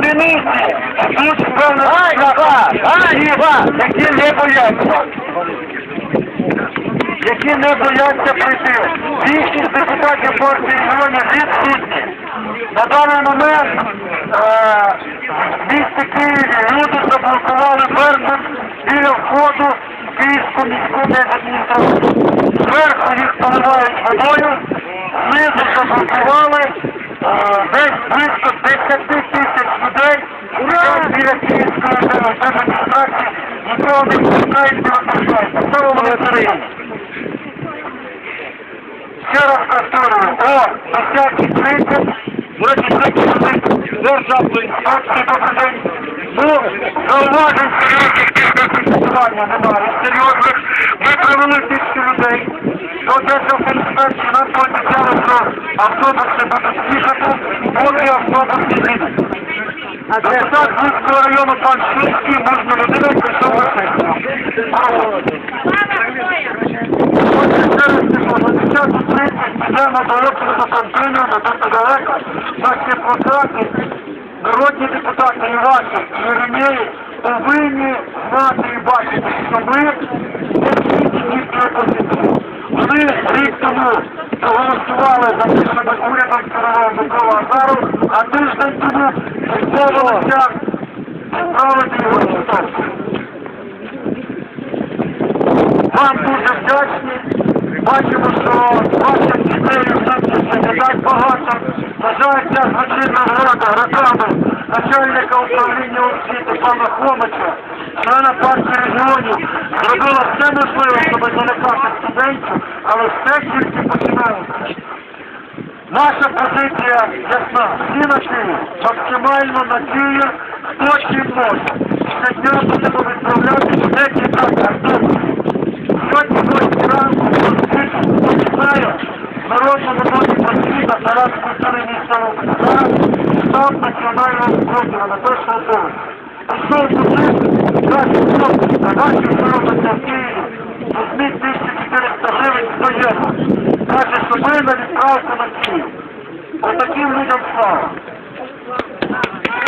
одиниці тут певно які не бояться. Які не бояться прийти. Більшість депутатів партії регіонів відсутні. На даний момент е, в місті Києві люди заблокували Беркут біля входу в Київську міську адміністрацію. Зверху їх поливають водою, знизу заблокували е, десь близько 10 тисяч! Біля Київської адміністрації нікого не пускають, не випускають. Слава Україні! Ще раз повторюю, о, десятки тридцять, вроді тридцять державної інспекції добрий день. Ну, зауважень серйозних фінансування немає. Серйозних. Ми привели тисячу людей. До Державної нам пообіцяли, що автобуси будуть їхати, поки автобуси їдуть. А депутат Луцького району пан Шульський, можна людина, прийшов на. Йдемо далеко до континю, до далеко, наші депутати, народні депутати і ваші, Єремєї, повинні знати і бачити, що ми не всі їхні опозиції. Вони рік тому проголосували за те, щоб урядом керував Микола Азаров, а тиждень тому Вам дуже вдячні. Бачимо, що ваших дітей все не так багато. Бажається злочинна влада роками начальника управління освіти пана Хомича, члена партії регіонів, зробила все можливе, щоб залякати студентів, але все тільки починається. Наша позиція ясна. На максимально хто чим може. Щодня будемо відправляти декілька автобусів. Сьогодні сьогодні ранку починаю народному доні освіта Тарас культури місцевого культура став національного спротиву на першого поверху. Прийшов туди, наші хлопці та наші виробниця в Києві, візьміть 1400 гривень 100 євро. Каже, що ми на відправку на Islam